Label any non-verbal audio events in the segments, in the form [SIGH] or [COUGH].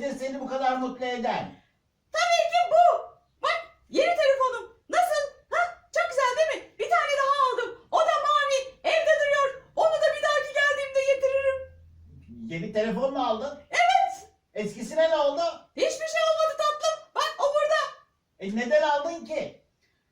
Nedir seni bu kadar mutlu eden? Tabii ki bu. Bak yeni telefonum. Nasıl? Ha? Çok güzel değil mi? Bir tane daha aldım. O da mavi. Evde duruyor. Onu da bir dahaki geldiğimde getiririm. Yeni telefon mu aldın? Evet. Eskisine ne oldu? Hiçbir şey olmadı tatlım. Bak o burada. E, neden aldın ki?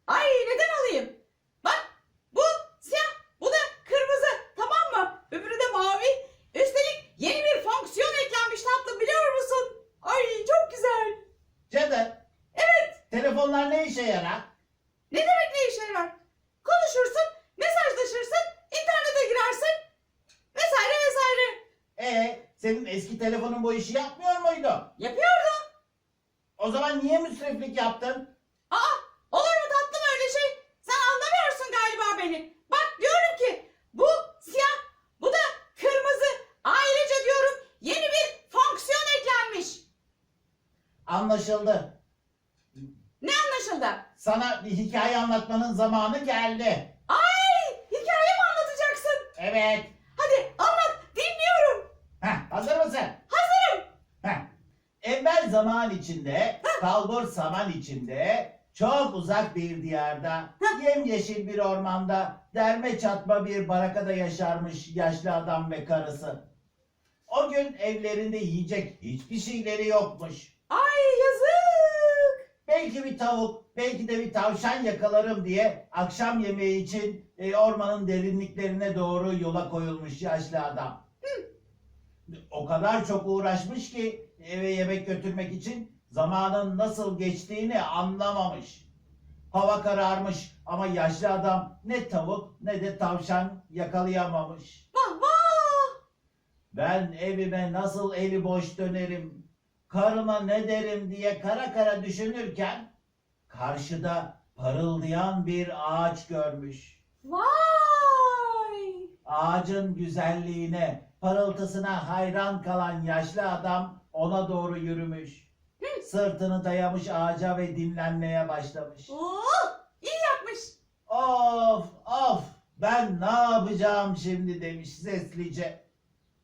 Ay neden alayım? Bak bu siyah. Bu da kırmızı. Tamam mı? Öbürü de mavi. Üstelik yeni bir fonksiyon eklenmiş tatlım biliyor musun? Ay çok güzel. Cadı. Evet. Telefonlar ne işe yarar? Ne demek ne işe yarar? Konuşursun, mesajlaşırsın, internete girersin vesaire vesaire. E senin eski telefonun bu işi yapmıyor muydu? Yapıyordu. O zaman niye müsriflik yaptın? Aa olur mu tatlım öyle şey? Sen anlamıyorsun galiba beni. Bak diyorum ki bu siyah, bu da kırmızı. Ailece diyorum yeni bir fonksiyon eklenmiş. Anlaşıldı. Anlaşıldı? Sana bir hikaye anlatmanın zamanı geldi. Ay hikaye mi anlatacaksın? Evet. Hadi anlat dinliyorum. Heh, hazır mısın? Hazırım. Heh. Evvel zaman içinde, kalbur saman içinde, çok uzak bir diyarda, yemyeşil bir ormanda, derme çatma bir barakada yaşarmış yaşlı adam ve karısı. O gün evlerinde yiyecek hiçbir şeyleri yokmuş. Ay yazık. Belki bir tavuk, belki de bir tavşan yakalarım diye akşam yemeği için e, ormanın derinliklerine doğru yola koyulmuş yaşlı adam. O kadar çok uğraşmış ki eve yemek götürmek için zamanın nasıl geçtiğini anlamamış. Hava kararmış ama yaşlı adam ne tavuk ne de tavşan yakalayamamış. Vah vah. Ben evime nasıl eli boş dönerim, karıma ne derim diye kara kara düşünürken karşıda parıldayan bir ağaç görmüş. Vay. Ağacın güzelliğine, parıltısına hayran kalan yaşlı adam ona doğru yürümüş. Sırtını dayamış ağaca ve dinlenmeye başlamış. Oo, iyi yapmış. Of of ben ne yapacağım şimdi demiş seslice.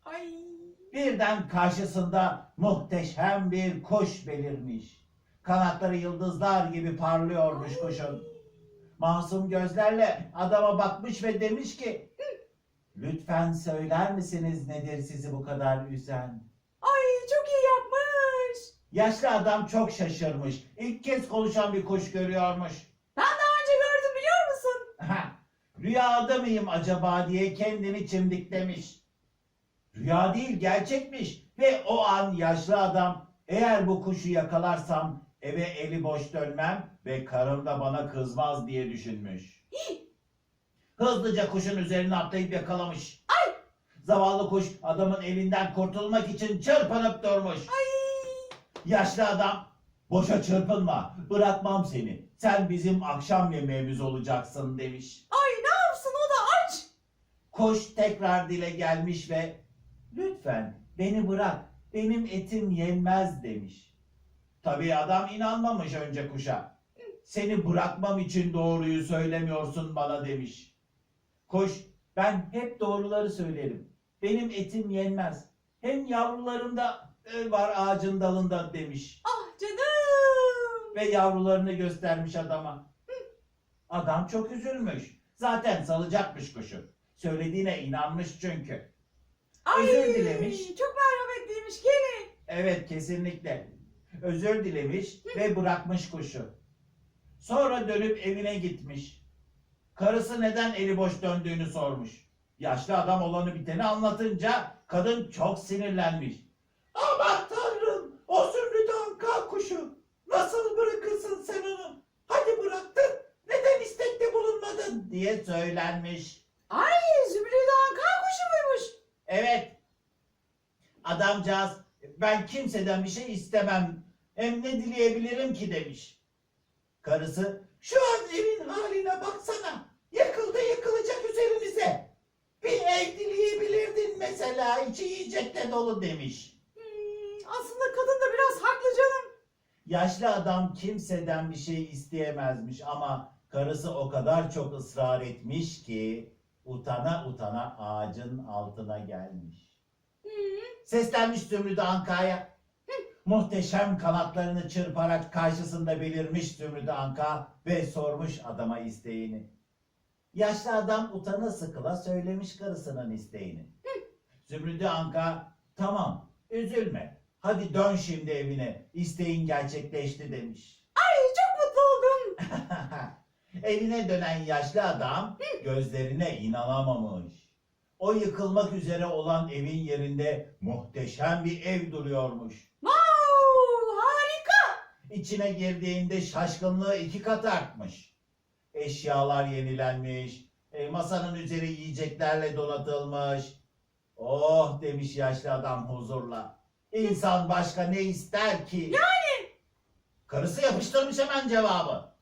Ay. Birden karşısında muhteşem bir kuş belirmiş. Kanatları yıldızlar gibi parlıyormuş kuşun. Masum gözlerle adama bakmış ve demiş ki Lütfen söyler misiniz nedir sizi bu kadar üzen? Ay çok iyi yapmış. Yaşlı adam çok şaşırmış. İlk kez konuşan bir kuş görüyormuş. Ben daha önce gördüm biliyor musun? Ha, Rüyada mıyım acaba diye kendini çimdiklemiş. Rüya değil gerçekmiş. Ve o an yaşlı adam eğer bu kuşu yakalarsam eve eli boş dönmem ve karım da bana kızmaz diye düşünmüş. [GASPS] Hızlıca kuşun üzerine atlayıp yakalamış. Ay. Zavallı kuş adamın elinden kurtulmak için çırpınıp durmuş. Ay. Yaşlı adam boşa çırpınma bırakmam seni. Sen bizim akşam yemeğimiz olacaksın demiş. Ay ne yapsın o da aç. Kuş tekrar dile gelmiş ve lütfen beni bırak benim etim yenmez demiş. Tabii adam inanmamış önce kuşa. Seni bırakmam için doğruyu söylemiyorsun bana demiş. Kuş ben hep doğruları söylerim. Benim etim yenmez. Hem yavrularım da e, var ağacın dalında demiş. Ah canım. Ve yavrularını göstermiş adama. Adam çok üzülmüş. Zaten salacakmış kuşu. Söylediğine inanmış çünkü. Ay, özür dilemiş. Çok merhametliymiş Kenny. Evet kesinlikle. Özür dilemiş ve bırakmış kuşu. Sonra dönüp evine gitmiş. Karısı neden eli boş döndüğünü sormuş. Yaşlı adam olanı biteni anlatınca kadın çok sinirlenmiş. Aman tanrım o zümrüt anka kuşu. Nasıl bırakırsın sen onu? Hadi bıraktın. Neden istekli mısın diye söylenmiş. Ay Zümrüt Anka kuşu muymuş? Evet. Adamcağız ben kimseden bir şey istemem. Hem ne dileyebilirim ki demiş. Karısı şu an evin haline baksana. Yıkıldı yıkılacak üzerimize. Bir ev dileyebilirdin mesela içi yiyecekle dolu demiş. Hmm, aslında kadın da biraz haklı canım. Yaşlı adam kimseden bir şey isteyemezmiş ama karısı o kadar çok ısrar etmiş ki utana utana ağacın altına gelmiş. Hmm, Seslenmiş Zümrüt Anka'ya. Muhteşem kanatlarını çırparak karşısında belirmiş Zümrüt Anka ve sormuş adama isteğini. Yaşlı adam utana sıkıla söylemiş karısının isteğini. Zümrüt Anka tamam üzülme hadi dön şimdi evine isteğin gerçekleşti demiş. Ay çok mutlu oldum. [LAUGHS] Evine dönen yaşlı adam gözlerine inanamamış. O yıkılmak üzere olan evin yerinde muhteşem bir ev duruyormuş. Wow, harika. İçine girdiğinde şaşkınlığı iki kat artmış. Eşyalar yenilenmiş, e, masanın üzeri yiyeceklerle donatılmış. Oh demiş yaşlı adam huzurla. İnsan başka ne ister ki? Yani? Karısı yapıştırmış hemen cevabı.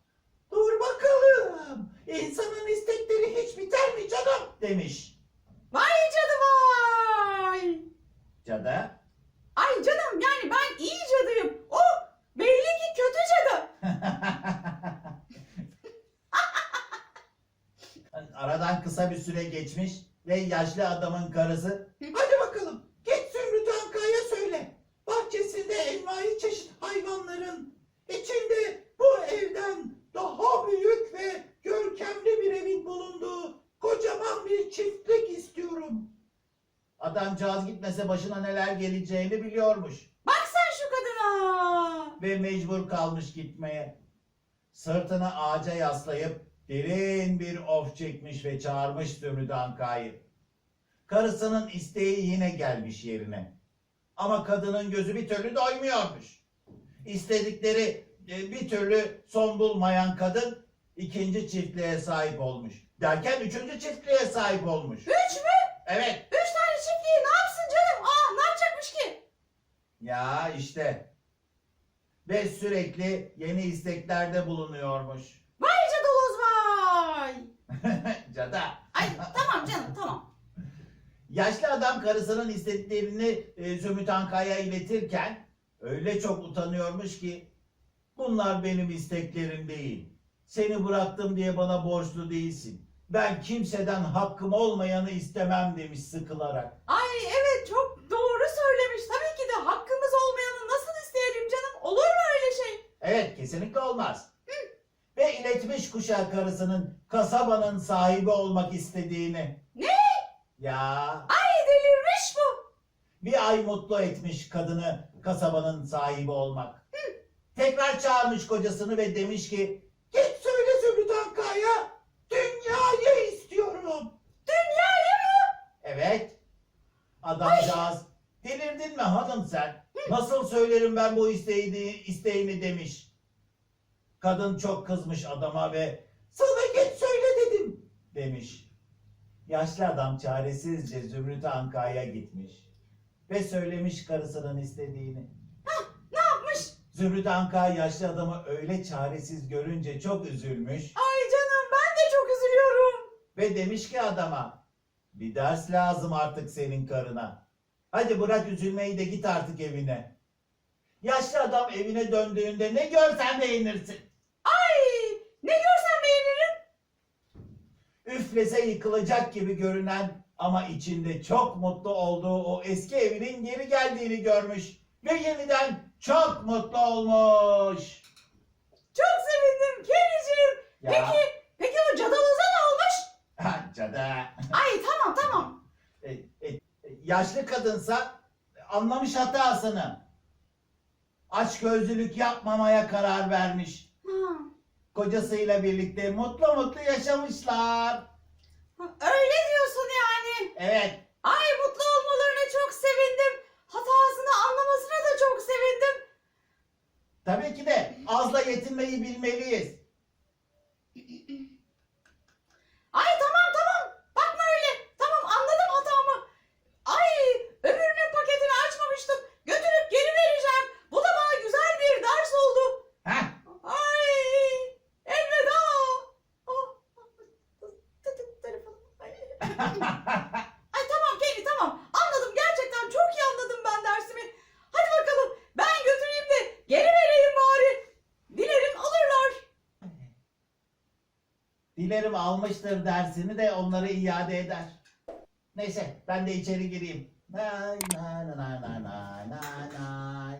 Dur bakalım. İnsanın istekleri hiç biter mi canım? Demiş. Vay cadı vay. Cadı. Ay canım yani ben iyi cadıyım. O belli ki kötü cadı. [LAUGHS] Aradan kısa bir süre geçmiş ve yaşlı adamın karısı Hadi bakalım git Zümrüt Anka'ya söyle. Bahçesinde envai çeşit hayvanların içinde bu evden daha büyük ve görkemli bir evin bulunduğu kocaman bir çiftlik istiyorum. Adamcağız gitmese başına neler geleceğini biliyormuş Bak sen şu kadına. ve mecbur kalmış gitmeye. Sırtını ağaca yaslayıp derin bir of çekmiş ve çağırmış Zümrüt Anka'yı. Karısının isteği yine gelmiş yerine. Ama kadının gözü bir türlü doymuyormuş. İstedikleri e, bir türlü son bulmayan kadın ikinci çiftliğe sahip olmuş. Derken üçüncü çiftliğe sahip olmuş. Üç mü? Evet. Üç tane çiftliği ne yapsın canım? Aa ne yapacakmış ki? Ya işte. Ve sürekli yeni isteklerde bulunuyormuş. Vay cadaloz vay. [LAUGHS] Cada. Ay tamam canım tamam. Yaşlı adam karısının istediklerini e, Zümrüt Anka'ya iletirken öyle çok utanıyormuş ki bunlar benim isteklerim değil. Seni bıraktım diye bana borçlu değilsin. Ben kimseden hakkım olmayanı istemem demiş sıkılarak. Ay evet çok doğru söylemiş. Tabii ki de hakkımız olmayanı nasıl isteyelim canım? Olur mu öyle şey? Evet kesinlikle olmaz. Ve iletmiş kuşağı karısının kasabanın sahibi olmak istediğini. Ne? Ya Ay delirmiş bu. bir ay mutlu etmiş kadını kasabanın sahibi olmak. Tekrar çağırmış kocasını ve demiş ki git söyle Zümrüt Anka'ya dünyayı istiyorum. Dünyayı mı? Evet. Adamcağız delirdin mi hanım sen? Nasıl söylerim ben bu isteğini, isteğini demiş. Kadın çok kızmış adama ve sana git söyle dedim demiş. Yaşlı adam çaresizce Zümrüt Anka'ya gitmiş. Ve söylemiş karısının istediğini. Ne yapmış? Zümrüt Anka yaşlı adamı öyle çaresiz görünce çok üzülmüş. Ay canım ben de çok üzülüyorum. Ve demiş ki adama bir ders lazım artık senin karına. Hadi bırak üzülmeyi de git artık evine. Yaşlı adam evine döndüğünde ne görsen beğenirsin. Ne görsem beğenirim. Üflese yıkılacak gibi görünen ama içinde çok mutlu olduğu o eski evinin geri geldiğini görmüş. Ve yeniden çok mutlu olmuş. Çok sevindim Kericiğim. Ya. Peki, peki o cadaloza ne olmuş? Ha, Cadı. Ay tamam tamam. E, e, yaşlı kadınsa anlamış hatasını. Açgözlülük yapmamaya karar vermiş. Kocasıyla birlikte mutlu mutlu yaşamışlar. öyle diyorsun yani. Evet, Ay mutlu olmalarına çok sevindim. Hatasını anlamasına da çok sevindim. tabii ki de azla yetinmeyi bilmeliyiz. Dilerim almıştır dersini de onları iade eder. Neyse ben de içeri gireyim. Nay nay nay nay nay nay nay.